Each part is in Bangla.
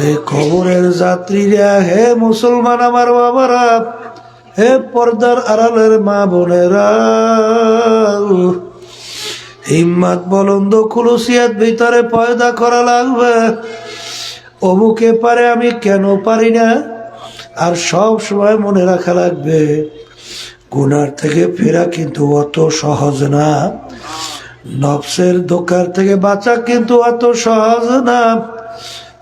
হে খবরের যাত্রীরা, হে মুসলমান আমার বাবারা, হে পর্দার আড়ালের মা বোনেরা, হিম্মত বলন্দ খুলুসিয়াত ভিতরে পয়দা করা লাগবে। অমুকে পারে আমি কেন পারি না? আর সব সময় মনে রাখা লাগবে, গুনার থেকে ফেরা কিন্তু অত সহজ না। নফসের দোকান থেকে বাঁচা কিন্তু অত সহজ না।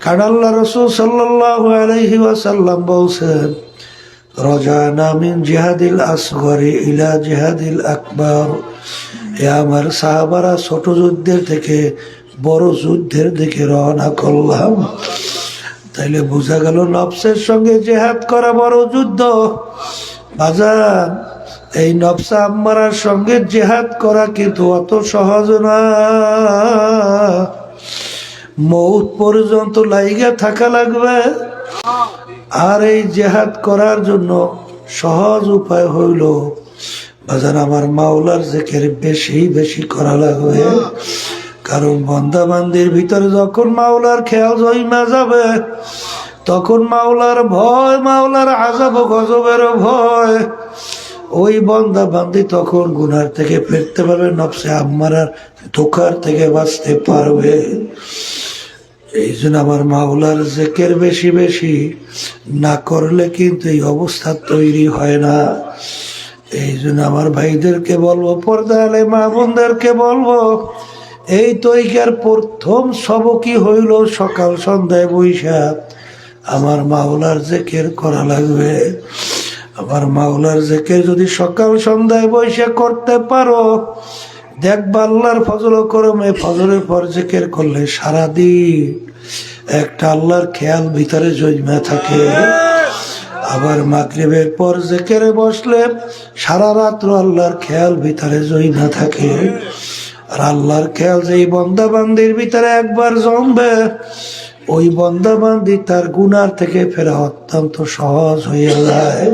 কারণ আল্লাহ রসুল সাল্লাহ আলহি ওয়াসাল্লাম বলছেন, রজানা মিন জিহাদিল আসগরি ইলা জিহাদিল আকবর। এ আমার সাহাবারা ছোট যুদ্ধের থেকে বড় যুদ্ধের দিকে রওনা করলাম। তাইলে বোঝা গেল নফসের সঙ্গে জেহাদ করা বড় যুদ্ধ। বাজার এই নফসা আম্মারার সঙ্গে জেহাদ করা কিন্তু অত সহজ না। মৌত পর্যন্ত লাইগা থাকা লাগবে। আর এই জেহাদ করার জন্য সহজ উপায় হইল, বাজার আমার মাওলার জেকের বেশি বেশি করা লাগবে। কারণ বন্দাবান্দির ভিতরে যখন মাওলার খেয়াল জইমা যাবে, তখন মাওলার ভয়, মাওলার আজাব গজবের ভয়। ওই বন্দা বান্দি তখন গুনার থেকে ফিরতে পারবে, নফসে আম্মারার ধোকার থেকে বাঁচতে পারবে। এই জন্য আমার মাওলার জেকের বেশি বেশি না করলে কিন্তু এই অবস্থা তৈরি হয় না। এই জন্য আমার ভাইদেরকে বলব পর্দালে মা বোনদেরকে বলব, এই তৈকার প্রথম সবকি হইল সকাল সন্ধ্যায় বৈশাখ। আমার মাওলার জেকের করা লাগবে। আমার মাওলার জেকের যদি সকাল সন্ধ্যায় বৈশাখ করতে পারো দেখবা আল্লাহর ফজল করমে, ফজলের পর জেকের করলে সারাদিন একটা আল্লাহর খেয়াল ভিতরে জন্মে থাকে। আবার মাগরিবের পর জেকেরে বসলে সারা রাত্র আল্লাহর খেয়াল ভিতরে জইনা থাকে। আর আল্লাহর খেয়াল যেই বন্দাবান্দির ভিতরে একবার জমবে ওই বন্দাবান্দি তার গুনার থেকে ফেরা অত্যন্ত সহজ হয়ে যায়।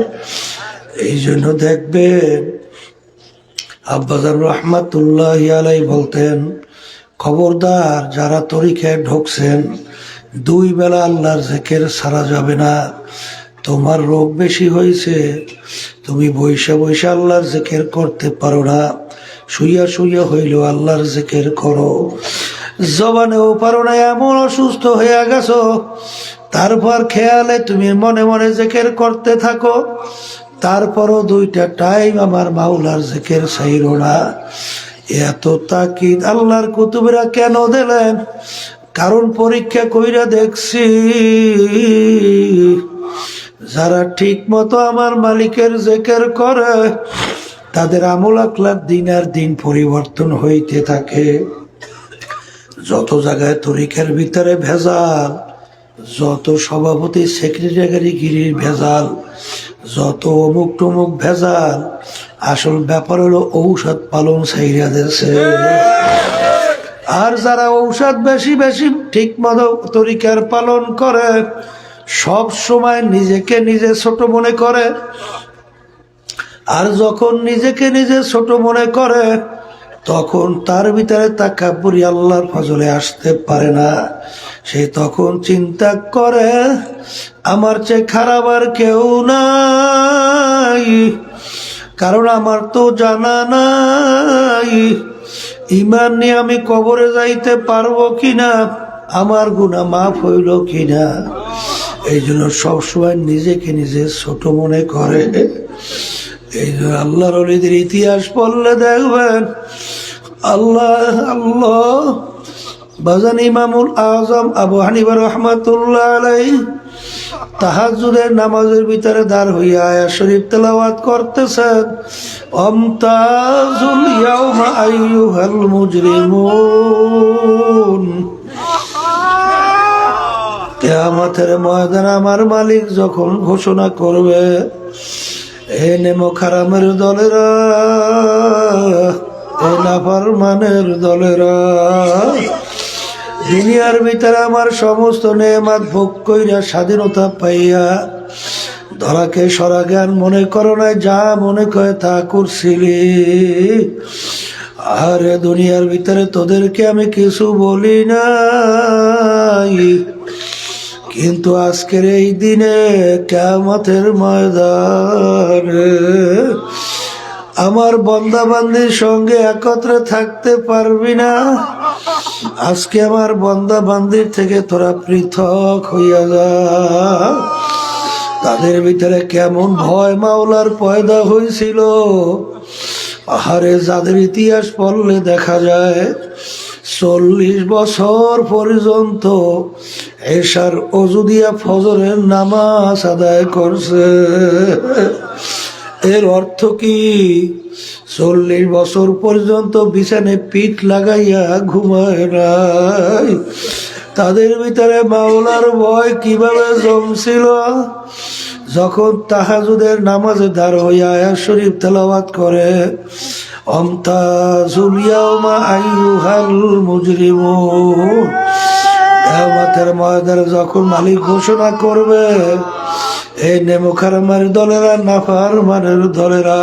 এই জন্য দেখবেন আব্বাজার রহমাতুল্লাহ আলাই বলতেন, খবরদার যারা তরিকায় ঢুকছেন, দুই বেলা আল্লাহর জেকের সারা যাবে না। তোমার রোগ বেশি হয়েছে, তুমি বৈশা বৈশা আল্লাহর জেকের করতে পারো না। শুইয়া শুইয়া হইলেও আল্লাহর জেকের করো। জবানেও পারো না, এমন অসুস্থ হয়ে গেছো। তারপর খেয়ালে তুমি মনে মনে জেকের করতে থাকো। তারপরও দুইটা টাইম আমার মাওলার জেকের সাইরো না। এত তাকিদ আল্লাহর কুতুবরা কেন দিলেন? কারণ পরীক্ষা কইরা দেখছি, যারা ঠিক মতো আমার মালিকের জেকের করে, তাদের আমল আকলার দিন আর দিন পরিবর্তন হইতে থাকে। যত জায়গায় তরিকার ভিতরে ভেজাল, যত সভাপতি, সেক্রেটারি, গিরির ভেজাল যত অমুক টমুক ভেজাল, আসল ব্যাপার হলো ঔষধ পালন সাইরা দিয়েছে। আর যারা ঔষধ বেশি বেশি ঠিক মতো তরিকার পালন করে, সব সময় নিজেকে নিজে ছোট মনে করে। আর যখন নিজেকে নিজে ছোট মনে করে তখন তার ভিতরে তাকাবুরি আল্লাহর ফজলে আসতে পারে না। সে তখন চিন্তা করে, আমার চেয়ে খারাপ আর কেউ নাই। কারণ আমার তো জানা নাই। ইমান নিয়ে আমি কবরে যাইতে পারব কিনা, আমার গুণা মাফ হইল কিনা। এই জন্য সবসময় নিজেকে নিজে ছোট মনে করে। এই জন্য আল্লাহর ইতিহাস পড়লে দেখবেন আল্লাহ আল্লাহ। বাজান ইমামুল আজম আবু হানিবা রহমাতুল্লাহ আলাই তাহাজুদের নামাজের ভিতরে দাঁড় হইয়া আয়া শরীফ তেলাওয়াত করতেছেন। অমতাজুল ইয়াউমা আইয়ুহাল মুজরিমুন। কেয়ামতের ময়দান আমার মালিক যখন ঘোষণা করবে এ নেমো খারামের দলেরা এ দলেরা। দুনিয়ার ভিতরে আমার সমস্ত নেমাত ভোগ কইরা স্বাধীনতা পাইয়া ধরাকে সরা জ্ঞান মনে করো না যা মনে করে তা করছিলি। আরে দুনিয়ার ভিতরে তোদেরকে আমি কিছু বলি নাই। কিন্তু আজকের এই দিনে কেমতের ময়দানে আমার বন্দাবান্দির সঙ্গে একত্রে থাকতে পারবি না। আজকে আমার বন্দাবান্দির থেকে তোরা পৃথক হইয়া যা। তাদের ভিতরে কেমন ভয় মাওলার পয়দা হয়েছিল আহারে, যাদের ইতিহাস পড়লে দেখা যায়, চল্লিশ বছর পর্যন্ত এসার অজুদিয়া ফজরের নামাজ আদায় করছে। এর অর্থ কি? চল্লিশ বছর পর্যন্ত বিছানে পিঠ লাগাইয়া ঘুমায় নাই। তাদের ভিতরে মাওলার ভয় কীভাবে জমছিল? যখন তাহাজুদের নামাজে দাঁড় হইয়া শরীফ তেলাওয়াত করে অমতাজুল ইয়াউমা আইয়ুহাল মুজরিমুন। কিয়ামতের ময়দানে যখন মালিক ঘোষণা করবে, এই নেমুখার নেমুখারমার দলেরা নাফার মানের দলেরা,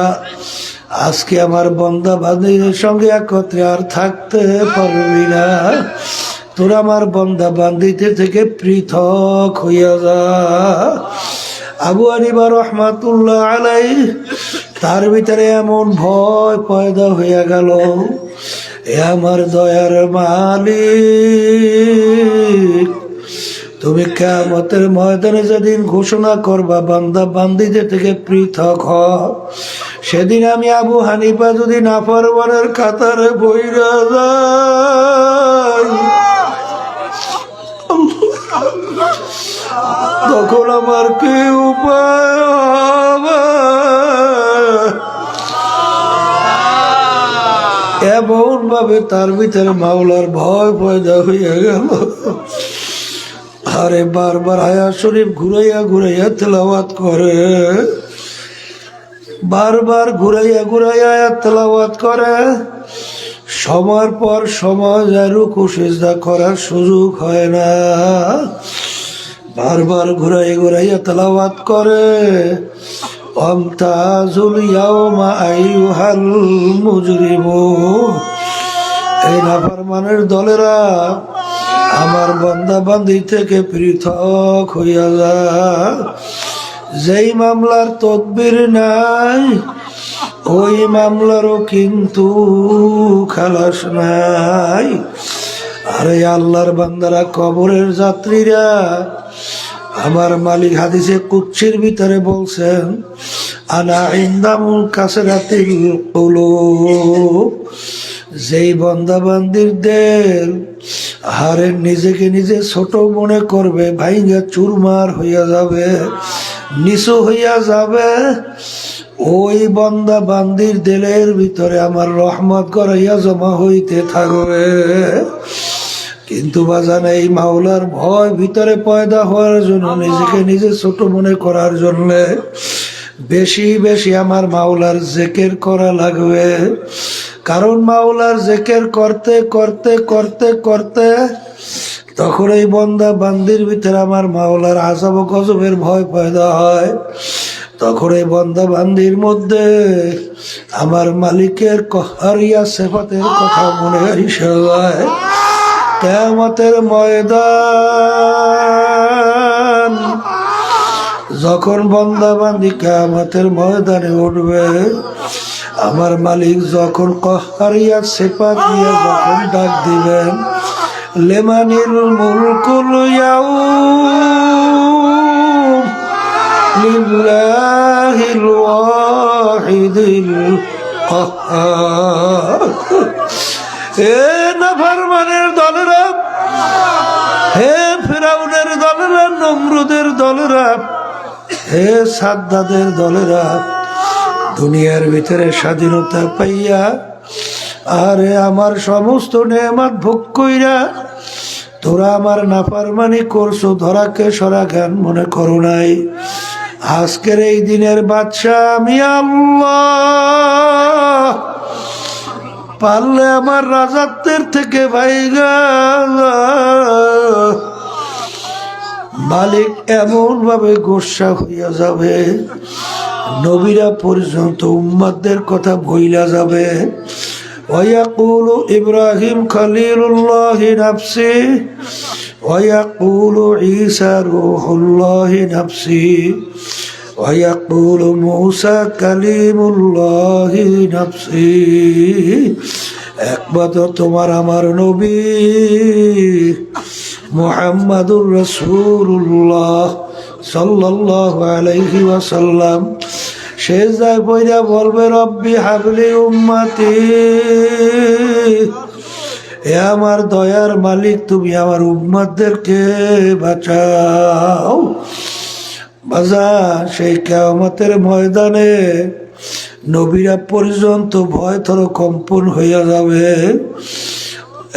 আজকে আমার বন্দা বান্ধবীদের সঙ্গে একত্রে আর থাকতে পারবি না। তোরা আমার বন্দা বান্দিতে থেকে পৃথক হইয়া যা। আবু আনিবা রহমাতুল্লাহ আলাই তার ভিতরে এমন ভয় পয়দা হইয়া গেল। এ আমার দয়ার মালিক, তুমি কেমতের ময়দানে যেদিন ঘোষণা করবা, বান্দা বান্দিদের থেকে পৃথক হ। সেদিন আমি আবু হানিফা যদি নাফরবানের কাতারে বইরা যাই, তখন আমার কি উপায় হবে? এমন ভাবে তার ভিতরে মাওলার ভয় পয়দা হইয়া গেল। আরে বারবার আয়া শরীফ ঘুরাইয়া ঘুরাইয়া তেলাওয়াত করে। বারবার ঘুরাইয়া ঘুরাইয়া তেলাওয়াত করে। সময়ের পর সময় যায় রুকু সেজদা করার সুযোগ হয় না। বারবার ঘুরাই ঘুরাইয়া তেলাওয়াত করে। অমতাজুল ইয়াউমা আইয়ুহাল মুজরিমুন এই নাফরমানের দলেরা আমার বান্দা বান্দি থেকে পৃথক হইয়া যা যেই মামলার তদবির নাই, ওই মামলারও কিন্তু খালাস নাই। আরে আল্লাহর বান্দারা কবরের যাত্রীরা আমার মালিক হাদিসে কুচ্ছির ভিতরে বলছেন আনা ইন্দামুল কাছেরাতিল কুলুব। যেই বন্দাবান্দির দেল হারে নিজেকে নিজে ছোট মনে করবে, ভাইঙ্গা চুরমার হইয়া যাবে, নিচু হইয়া যাবে, ওই বন্দা বান্দির দেলের ভিতরে আমার রহমত করাইয়া জমা হইতে থাকবে। কিন্তু বাজান এই মাওলার ভয় ভিতরে পয়দা হওয়ার জন্য নিজেকে নিজে ছোট মনে করার জন্য বেশি বেশি আমার মাওলার জেকের করা লাগবে। কারণ মাওলার জেকের করতে করতে করতে করতে তখন এই বন্দা বান্দির ভিতরে আমার মাওলার আজাব গজবের ভয় পয়দা হয়। তখন এই বন্দা বান্দির মধ্যে আমার মালিকের কহারিয়া সেফাতের কথা মনে যায় কেমতের ময়দান। যখন বন্দা বান্দি কেমতের ময়দানে উঠবে, আমার মালিক যখন কহারিয়া সেপা দিয়ে যখন ডাক দিবেন লেমানিল মুলকুল লিল্লাহিল ওয়াহিদিল কাহ্হার এ নাফরমানের দলেরা হে ফেরাউনের দলেরা নমরুদের দলেরা হে সাদ্দাদের দলেরা দুনিয়ার ভিতরে স্বাধীনতা পাইয়া, আরে আমার সমস্ত নেমাত ভোগ কইরা, তোরা আমার নাফারমানি করছ, ধরাকে সরা জ্ঞান মনে করো নাই। আজকের এই দিনের বাদশাহ আমি আল্লাহ। পারলে আমার রাজাত্বের থেকে ভাইগা মালিক এমন ভাবে গোসা হইয়া যাবে নবীরা পর্যন্ত উম্মাদের কথা বইলা যাবে ওয়াকুল ইব্রাহিম খালিলুল্লাহ নাফসি ويقول عيسى روح الله نفسي ويقول موسى كليم الله نفسي একমাত্র তোমার আমার নবী মোহাম্মদুর রসুল্লাহ সাল্লাল্লাহু আলাইহি ওয়াসাল্লাম শেষ যায় পয়রা বলবে রব্বি হাবলি উম্মতি এ আমার দয়ার মালিক তুমি আমার উম্মাদেরকে বাঁচাও বাজার সেই কেয়ামতের ময়দানে নবীরা পর্যন্ত ভয় থর কম্পন হইয়া যাবে।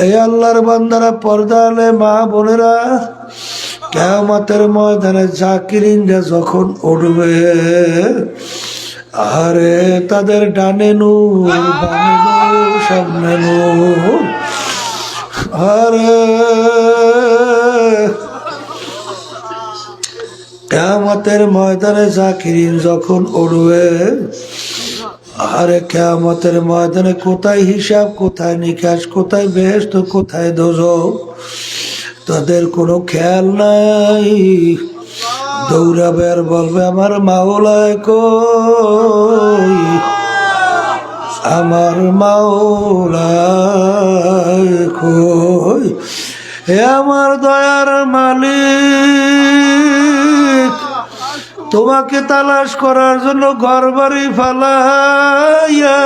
এই আল্লাহর বান্দারা পর্দা আলে মা বোনেরা, কেয়ামতের ময়দানে জাকিরিনরা যখন উঠবে আরে তাদের ডানে নূর সামনে নূর। আরে কেয়ামতের ময়দানে জাকিরিন যখন উড়বে, আরে কেয়ামতের ময়দানে কোথায় হিসাব, কোথায় নিকাশ, কোথায় বেহেস্ত কোথায় দোজ তাদের কোনো খেয়াল নাই। দৌড়াবে আর বলবে, আমার মাওলায় কই? আমার মাওলায় কই? হে আমার দয়ার মালিক, তোমাকে তালাশ করার জন্য ঘর বাড়ি ফালাইয়া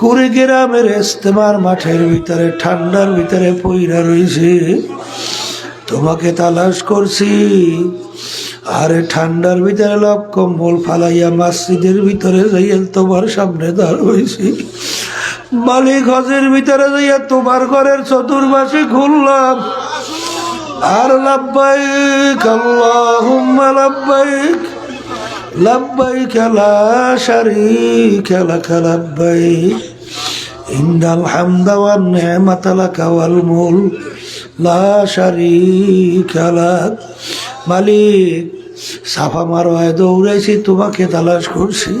কুড়িগ্রামের ইস্তেমার মাঠের ভিতরে, ঠান্ডার ভিতরে পইরা রয়েছে তোমাকে তালাশ করছি। আরে ঠান্ডার ভিতরে লক কম্বল ফালাইয়া মসজিদের ভিতরে যাইয়া তোমার সামনে দাঁড় হয়েছি মালিক হজের ভিতরে যাইয়া তোমার ঘরের চতুর্মাসে ঘুরলাম। আর লাব্বাইক, আল্লাহুম্মা লাব্বাইক লাব্বাইক লা শারীকা লাক লাব্বাইক। ইন্নাল হামদা ওয়ান নি'মাতা লাকা লা শারীকা লাক মালিক, সাফা মারোয় দৌড়াইছি, তোমাকে তালাশ করছি।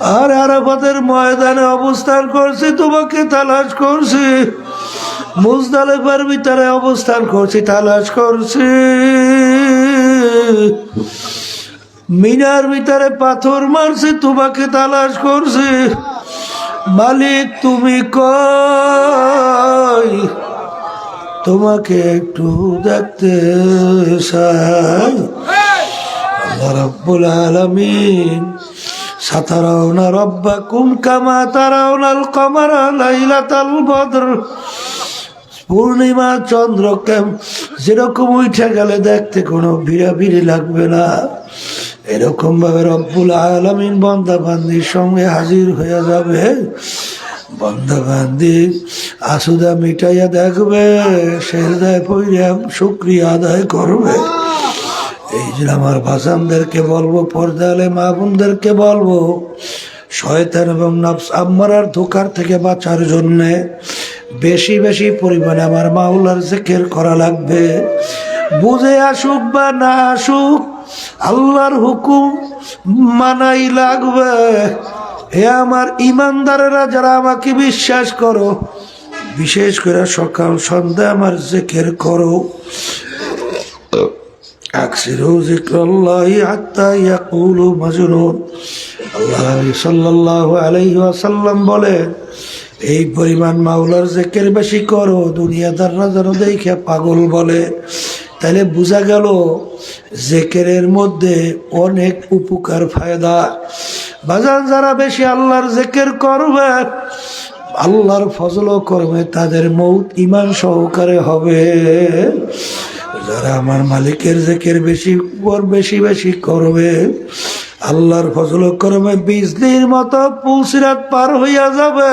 আর আরাফাতের ময়দানে অবস্থান করছি, তোমাকে তালাশ করছি। মুজদালেফার ভিতরে অবস্থান করছি, তালাশ করছি। মিনার ভিতরে পাথর মারছি, তোমাকে তালাশ করছি। মালিক, তুমি কই? তোমাকে একটু দেখতে চাই। আল্লাহ রাব্বুল আলামিন সাতারাউনা রব্বাকুম কামা তারাউনাল কমারা লাইলাতাল বদর। পূর্ণিমা চন্দ্র কেম যেরকম উঠে গেলে দেখতে কোনো ভিড়াভিড়ি লাগবে না। এরকম ভাবে রব্বুল আলমিন বন্দা বান্দির সঙ্গে হাজির হয়ে যাবে। বন্দা বান্দি আসুদা মিটাইয়া দেখবে সেরদায় পইরাম শুক্রিয়া আদায় করবে। এই যে আমার ভাসানদেরকে বলব, পর্দালে মা বোনদেরকে বলব, শয়তান এবং নফস আম্মারার ধোকার থেকে বাঁচার জন্যে বেশি বেশি পরিমাণে আমার মাওলার জেকের করা লাগবে। বুঝে আসুক বা না আসুক, আল্লাহর হুকুম মানাই লাগবে। হে আমার ইমানদারেরা, যারা আমাকে বিশ্বাস করো, বিশেষ করে সকাল সন্ধ্যা আমার জেকের করো। আল্লাহ সাল্লাল্লাহু এই পরিমাণ মাওলার জেকের বেশি করো, দুনিয়াদাররা যেন দেখে পাগল বলে। তাহলে বোঝা গেল, জেকেরের মধ্যে অনেক উপকার ফায়দা। বাজার যারা বেশি আল্লাহর জেকের করবে, আল্লাহর ফজল করবে তাদের মৌত ইমান সহকারে হবে। যারা আমার মালিকের জেকের বেশি বেশি বেশি করবে, আল্লাহর ফজল করবে, বিজলির মতো পুলসিরাত পার হইয়া যাবে।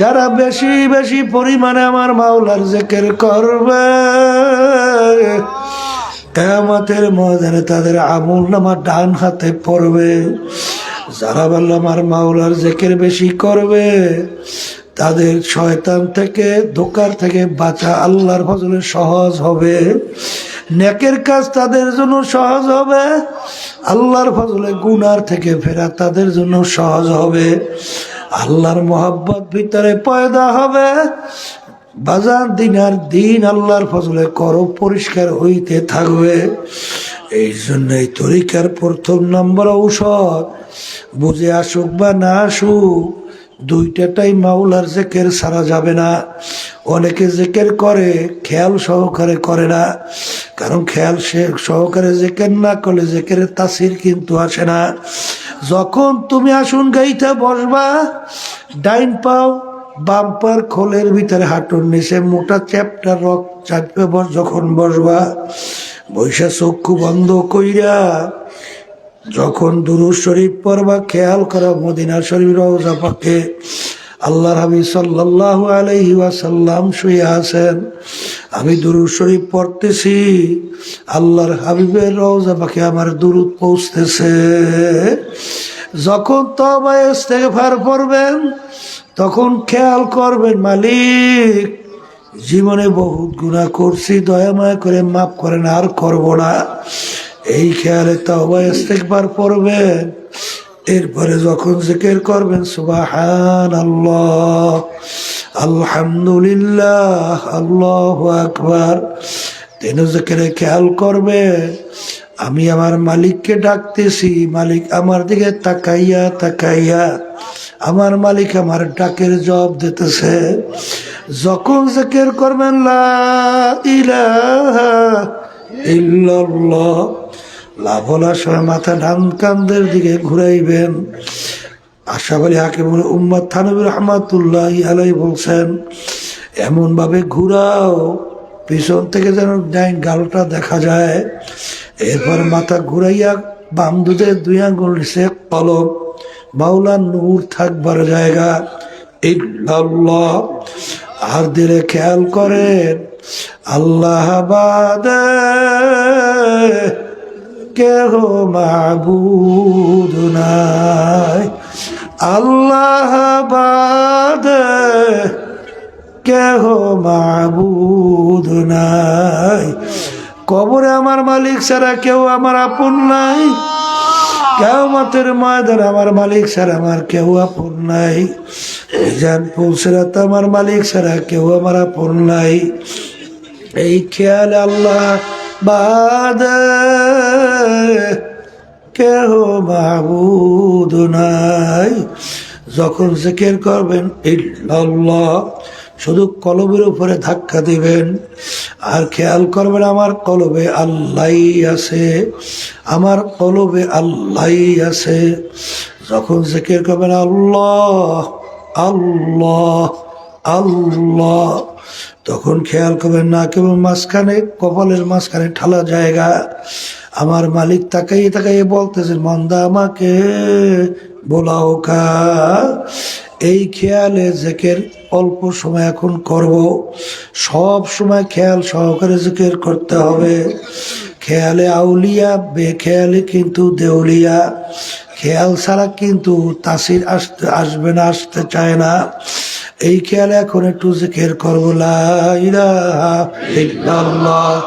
যারা বেশি বেশি পরিমাণে আমার মাওলার জেকের করবে, কেয়ামতের ময়দানে তাদের আমুল নামা ডান হাতে পড়বে। যারা বলল আমার মাওলার জেকের বেশি করবে তাদের শয়তান থেকে, ধোকার থেকে বাঁচা আল্লাহর ফজলে সহজ হবে। নেকের কাজ তাদের জন্য সহজ হবে, আল্লাহর ফজলে গুনার থেকে ফেরা তাদের জন্য সহজ হবে। আল্লাহর মোহাব্বত ভিতরে পয়দা হবে। বাজার দিন আর দিন আল্লাহর ফজলে করো পরিষ্কার হইতে থাকবে। এই জন্য এই তরিকার প্রথম নম্বর ঔষধ, বুঝে আসুক বা না আসুক দুইটাটাই মাওলার জেকের সারা যাবে না। অনেকে জেকের করে, খেয়াল সহকারে করে না। কারণ খেয়াল সে সহকারে জেকের না করলে জেকের তাসির কিন্তু আসে না। যখন তুমি আসুন গাইতে বসবা, ডাইন পাও বাম্পার খোলের ভিতরে হাঁটুর নিচে মোটা চ্যাপটা রক চাপবে যখন বসবা, বৈশা চক্ষু বন্ধ কইরা যখন দুরু শরীফ পড়বা, খেয়াল করা, মদিনা শরীফ রওজা পাকে আল্লাহ হাবি সাল্লাহ আলহি ওয়াসাল্লাম শুয়ে আছেন। আমি দুরু শরীফ পড়তেছি, আল্লাহর হাবিবের রওজা পাকে আমার দুরুদ পৌঁছতেছে। যখন তবা ইস্তেগফার পড়বেন, তখন খেয়াল করবেন, মালিক, জীবনে বহুত গুণা করছি দয়াময় করে মাফ করেন, আর করব না। এই খেয়ালে তবা ইস্তেগফার পড়বেন। এরপরে যখন জিকির করবেন সুবাহান আল্লাহ আলহামদুলিল্লাহ, আল্লাহ আকবার। তেন জিকিরে খেয়াল করবেন, আমি আমার মালিককে ডাকতেছি, মালিক আমার দিকে তাকাইয়া তাকাইয়া আমার মালিক আমার ডাকের জব দিতেছে। যখন জিকির করবেন, লা ইলাহা ইল্লাল্লাহ লাভলার সময় মাথা ডান কান্দের দিকে ঘুরাইবেন। আশা করি হাকিম উম্মদ থানবী রহমাতুল্লাহ আলাই বলছেন এমনভাবে ঘুরাও, পিছন থেকে যেন গালটা দেখা যায়। এরপর মাথা ঘুরাইয়া বাম দুধে দুই আঙ্গুল নিচে কলম, মাওলা নূর থাকবার জায়গা। ইল্লাল্লাহ আর দিলে খেয়াল করেন, আল্লাহ বাদে কেহ মাবুদ নাই। আল্লাহ বাদে কেহ মাবুদ নাই। কবরে আমার মালিক ছাড়া কেউ আমার আপন নাই। কেউ মাতের ময়দান আমার মালিক ছাড়া আমার কেউ আপন নাই। জান পৌঁছরাত আমার মালিক ছাড়া কেউ আমার আপন নাই। এই খেয়াল আল্লাহ বাদ কেহ মাহবুদ নাই। যখন জিকির করবেন শুধু কলবের উপরে ধাক্কা দিবেন। আর খেয়াল করবেন, আমার কলবে আল্লাহ আছে, আমার কলবে আল্লাহ আছে। যখন জিকির করবেন, আল্লাহ আল্লাহ আল্লাহ। তখন খেয়াল করবেন না, কেবল মাঝখানে, কপালের মাঝখানে ঠালা জায়গা। আমার মালিক তাকাইয়ে তাকাইয়ে বলতেছে মন্দা আমাকে বোলাও কা। এই খেয়ালে জেকের অল্প সময় এখন করব। সব সময় খেয়াল সহকারে জেকের করতে হবে। খেয়ালে আউলিয়া, বেখেয়ালে কিন্তু দেউলিয়া। খেয়াল ছাড়া কিন্তু তাসির আসতে আসবে না, আসতে চায় না। এই খেয়ালে এখন একটু জিকির করব la ilaha illallah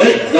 は。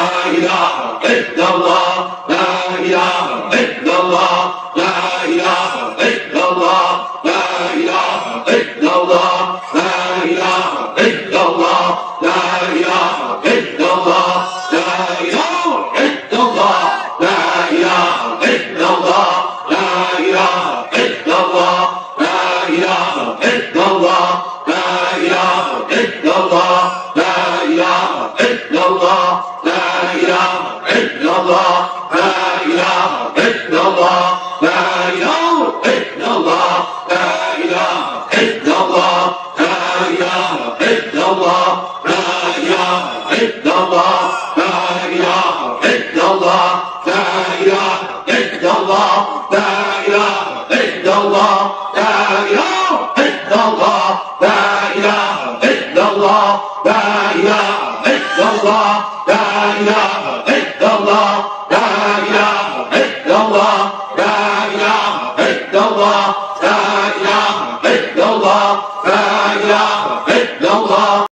illallah, la ilahe illallah.